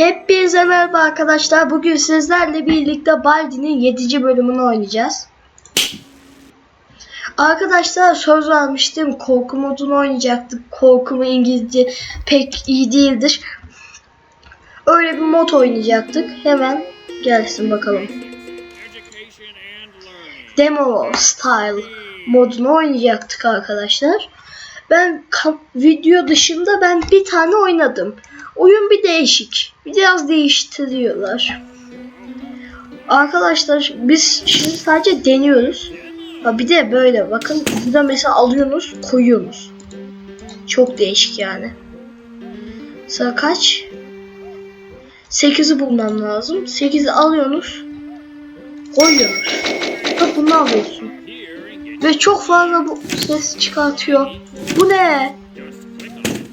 Hepinize merhaba arkadaşlar. Bugün sizlerle birlikte Baldi'nin 7. bölümünü oynayacağız. Arkadaşlar söz vermiştim. Korku modunu oynayacaktık. Korkumu İngilizce pek iyi değildir. Öyle bir mod oynayacaktık. Hemen gelsin bakalım. Demo style modunu oynayacaktık arkadaşlar. Ben video dışında ben bir tane oynadım. Oyun bir değişik. Biraz değiştiriyorlar. Arkadaşlar biz şimdi sadece deniyoruz. Ha bir de böyle bakın burada mesela alıyorsunuz koyuyorsunuz. Çok değişik yani. Sıra kaç? 8'i bulmam lazım. 8'i alıyorsunuz. Koyuyorsunuz. Bak bunu alıyorsun. Ve çok fazla bu ses çıkartıyor. Bu ne?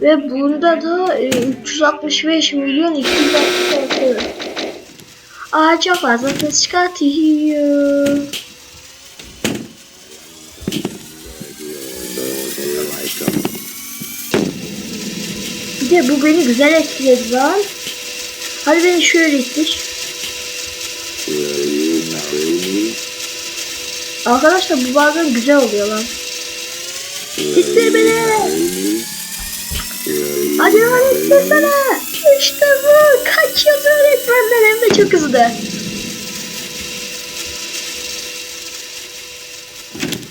Ve burada da e, 365 milyon 266. Aa çok fazla ses çıkartıyor. Bir de bu beni güzel etkiledi lan. Hadi beni şöyle ittir. Arkadaşlar bu bazen güzel oluyor lan. İttir beni. Hadi lan ittirsene. İşte bu. Kaçıyoruz öğretmenden hem de çok hızlı.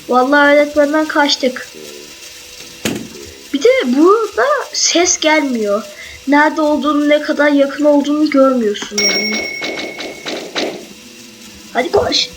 Vallahi öğretmenden kaçtık. Bir de burada ses gelmiyor. Nerede olduğunu, ne kadar yakın olduğunu görmüyorsun yani. Hadi koş.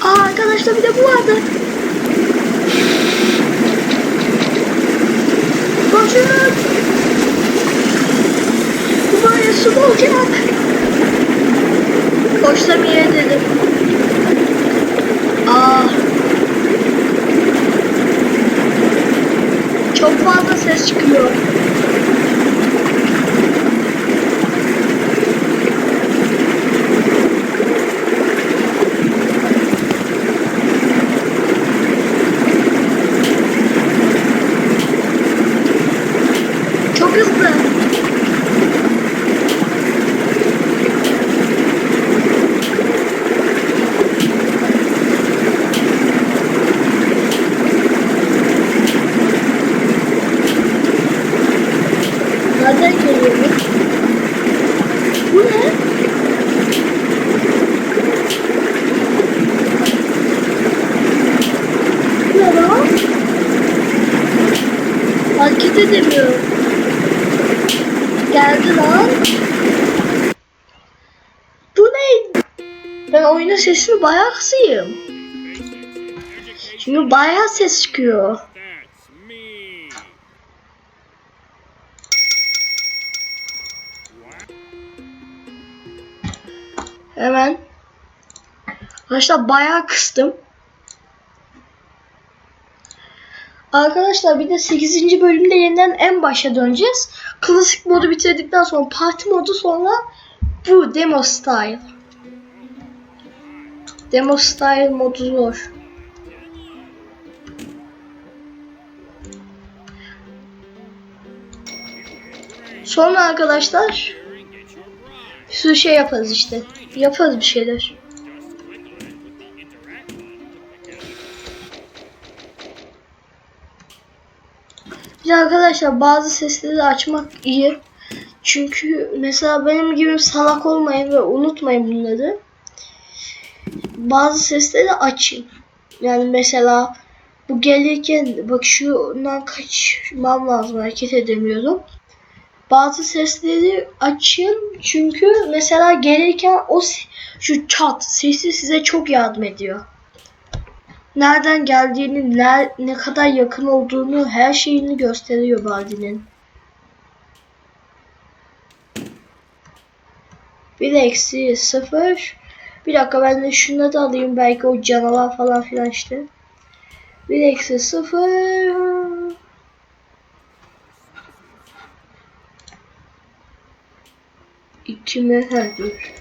Aa arkadaşlar bir de bu vardı. Koşun. Bu böyle su olacak. Koşsam iyi dedim. Aa. Çok fazla ses çıkıyor. Çok hızlı. Nereden geliyor bu? Ne? Ne lan? Hareket edemiyorum. Geldi lan. Bu ne? Ben oyunun sesini bayağı kısayım. Şimdi bayağı ses çıkıyor. Hemen. Arkadaşlar bayağı kıstım. Arkadaşlar bir de 8. bölümde yeniden en başa döneceğiz. Klasik modu bitirdikten sonra parti modu sonra bu demo style. Demo style modu zor. Sonra arkadaşlar sürü şey yaparız işte. Yaparız bir şeyler. Bir arkadaşlar bazı sesleri açmak iyi. Çünkü mesela benim gibi salak olmayın ve unutmayın bunları. Bazı sesleri açın. Yani mesela bu gelirken bak şundan kaçmam lazım hareket edemiyorum. Bazı sesleri açın çünkü mesela gelirken o şu çat sesi size çok yardım ediyor. Nereden geldiğini, ne, ne kadar yakın olduğunu, her şeyini gösteriyor Baldi'nin. 1 eksi 0. Bir dakika ben de şunu da alayım. Belki o canavar falan filan işte. 1 eksi 0. Mi? Ha dur.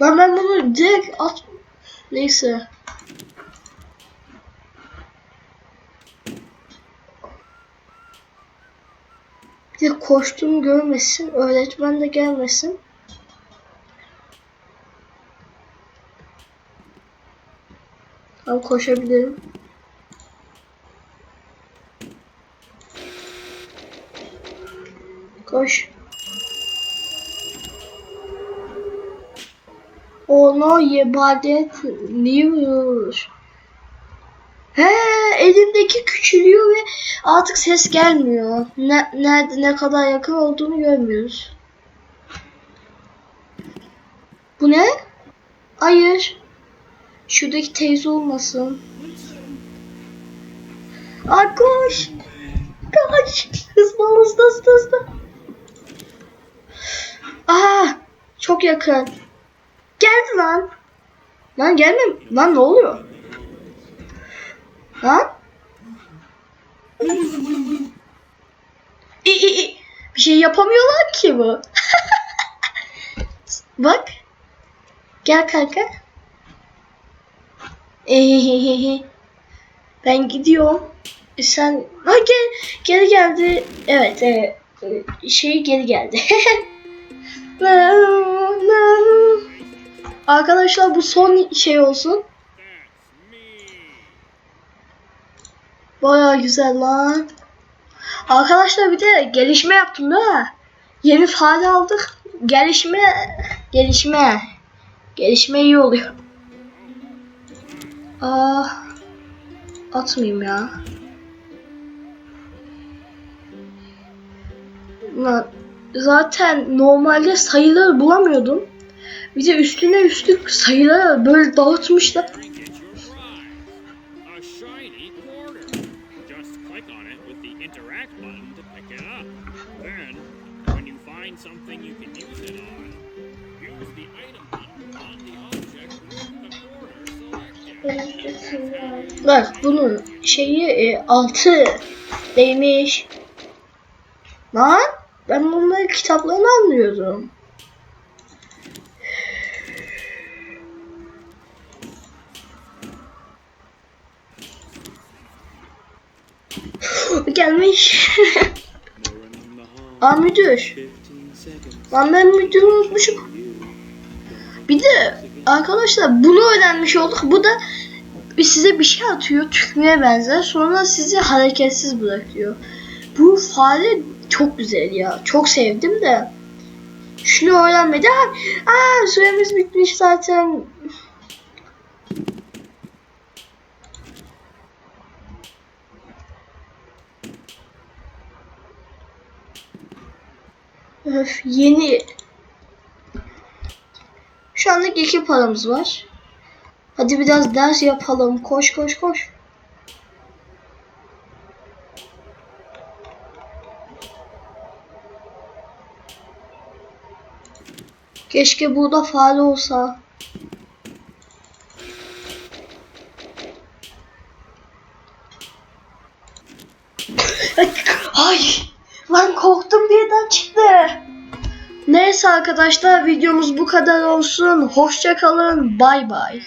Lan ben bunu direkt at... Neyse. Bir de koştuğumu görmesin. Öğretmen de gelmesin. Tam koşabilirim. Koş. Ona ibadet news. He elimdeki küçülüyor ve artık ses gelmiyor. Ne, nerede ne kadar yakın olduğunu görmüyoruz. Bu ne? Hayır. Şuradaki teyze olmasın. Ay koş. Koş. Hızlı hızlı hızlı hızlı. Aha. Çok yakın. Geldi lan. Lan gelme. Lan ne oluyor? Lan? İ, i, i. Bir şey yapamıyorlar ki bu. Bak. Gel kanka. Ehehehe. Ben gidiyorum. E Sen ha gel geri geldi. Evet, evet. E, Şey geri geldi. Arkadaşlar bu son şey olsun. Baya güzel lan. Arkadaşlar bir de gelişme yaptım değil mi? Yeni fare aldık. Gelişme, gelişme. Gelişme iyi oluyor. Aa, atmayayım ya. Lan, zaten normalde sayıları bulamıyordum. Bir de üstüne üstlük sayıları böyle dağıtmışlar. Bak bunun şeyi e, altı değmiş. Lan ben bunları kitaplarını anlıyordum. Gelmiş. Aa müdür. Lan ben müdürü unutmuşum. Bir de arkadaşlar bunu öğrenmiş olduk. Bu da size bir şey atıyor tükmeye benzer. Sonra sizi hareketsiz bırakıyor. Bu fare çok güzel ya. Çok sevdim de. Şunu öğrenmedi. Aa süremiz bitmiş zaten. Öf, yeni şu anlık iki paramız var. Hadi biraz ders yapalım. Koş koş koş. Keşke burada fare olsa. Ay! Lan korktum birden çıktı. Neyse arkadaşlar videomuz bu kadar olsun. Hoşça kalın. Bay bay.